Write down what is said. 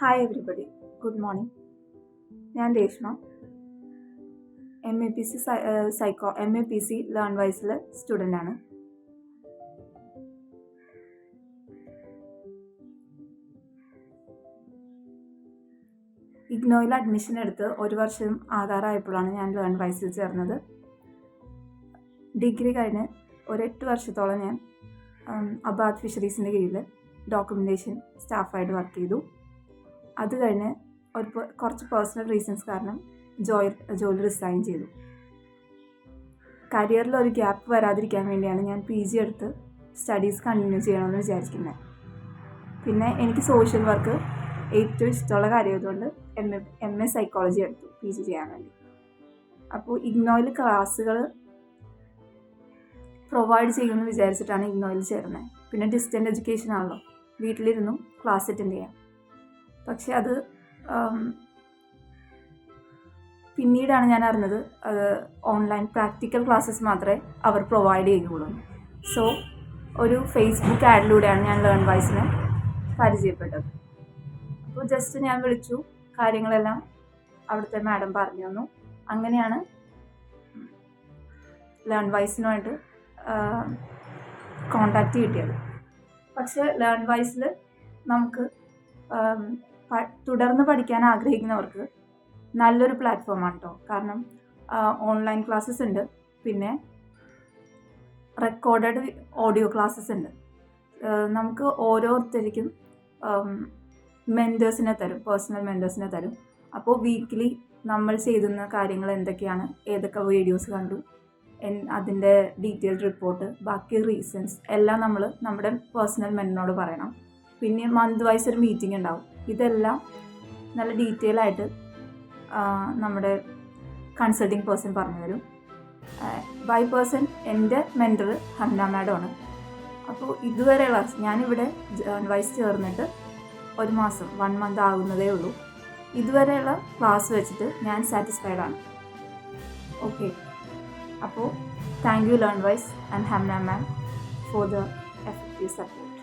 Hi everybody good morning ഞാൻ Reshma. M A P C psycho M A P C learn വൈസിലെ student ആണ്. ഇഗ്നോയിൽ admission എടുത്ത് ഒരു വർഷം ആധാറായപ്പോഴാണ് ഞാൻ ലേൺ വൈസിൽ ചേർന്നത്. ഡിഗ്രി കഴിഞ്ഞ് ഒരെട്ട് വർഷത്തോളം ഞാൻ അബാദ് ഫിഷറീസിന്റെ കീഴിൽ ഡോക്യുമെന്റേഷൻ സ്റ്റാഫായിട്ട് വർക്ക് ചെയ്തു. അത് കഴിഞ്ഞ് ഒരു കുറച്ച് പേഴ്സണൽ റീസൺസ് കാരണം ജോയ് ജോലി റിസൈൻ ചെയ്തു. കരിയറിൽ ഒരു ഗ്യാപ്പ് വരാതിരിക്കാൻ വേണ്ടിയാണ് ഞാൻ പി ജി എടുത്ത് സ്റ്റഡീസ് കണ്ടിന്യൂ ചെയ്യണമെന്ന് വിചാരിക്കുന്നത് പിന്നെ എനിക്ക് സോഷ്യൽ വർക്ക് ഏറ്റവും ഇഷ്ടമുള്ള കാര്യമായതുകൊണ്ട് M A M A psychology എടുത്തു പി ജി ചെയ്യാൻ വേണ്ടി. അപ്പോൾ ഇഗ്നോയിൽ ക്ലാസ്സുകൾ പ്രൊവൈഡ് ചെയ്യുമെന്ന് വിചാരിച്ചിട്ടാണ് ഇഗ്നോയിൽ ചേർന്നത് പിന്നെ ഡിസ്റ്റന്റ് എഡ്യൂക്കേഷൻ ആണല്ലോ. വീട്ടിലിരുന്നു ക്ലാസ് അറ്റൻഡ് ചെയ്യാം. പക്ഷെ അത് പിന്നീടാണ് ഞാൻ അറിഞ്ഞത് അത് ഓൺലൈൻ പ്രാക്ടിക്കൽ ക്ലാസ്സസ് മാത്രമേ അവർ പ്രൊവൈഡ് ചെയ്യുകയുള്ളൂ. സോ ഒരു ഫേസ്ബുക്ക് ആഡിലൂടെയാണ് ഞാൻ ലേൺ വൈസിനെ പരിചയപ്പെട്ടത്. അപ്പോൾ ജസ്റ്റ് ഞാൻ വിളിച്ചു കാര്യങ്ങളെല്ലാം അവിടുത്തെ മാഡം പറഞ്ഞു തന്നു. അങ്ങനെയാണ് ലേൺ വൈസിനുമായിട്ട് കോണ്ടാക്റ്റ് കിട്ടിയത്. പക്ഷേ ലേൺ വൈസിൽ നമുക്ക് തുടർന്ന് പഠിക്കാൻ ആഗ്രഹിക്കുന്നവർക്ക് നല്ലൊരു പ്ലാറ്റ്ഫോമാണ് കേട്ടോ കാരണം ഓൺലൈൻ ക്ലാസ്സസ് ഉണ്ട്. പിന്നെ റെക്കോർഡഡ് ഓഡിയോ ക്ലാസ്സസ് ഉണ്ട്. നമുക്ക് ഓരോരുത്തർക്കും മെന്റേഴ്സിനെ തരും. പേഴ്സണൽ മെന്റേഴ്സിനെ തരും. അപ്പോൾ വീക്കിലി നമ്മൾ ചെയ്യുന്ന കാര്യങ്ങൾ എന്തൊക്കെയാണ്? ഏതൊക്കെ വീഡിയോസ് കണ്ടു? അതിന്റെ ഡീറ്റെയിൽഡ് റിപ്പോർട്ട് ബാക്കി റീസൺസ് എല്ലാം നമ്മൾ നമ്മുടെ പേഴ്സണൽ മെന്റിനോട് പറയണം. പിന്നെ മന്ത് വൈസ് ഒരു മീറ്റിംഗ് ഉണ്ടാവും. ഇതെല്ലാം നല്ല ഡീറ്റെയിൽ ആയിട്ട് നമ്മുടെ കൺസൾട്ടിങ് പേഴ്സൺ പറഞ്ഞു തരും. ബൈ പേഴ്സൺ എന്റെ മെന്റർ ഹംന ആണ്. അപ്പോൾ ഇതുവരെയുള്ള ഞാനിവിടെ വൈസ് ചേർന്നിട്ട് ഒരു മാസം വൺ മന്ത് ആകുന്നതേ ഉള്ളൂ. ഇതുവരെയുള്ള ക്ലാസ് വെച്ചിട്ട് ഞാൻ സാറ്റിസ്ഫൈഡ് ആണ്. ഓക്കെ അപ്പോൾ thank you learn wise and Hamna ma'am for the effective support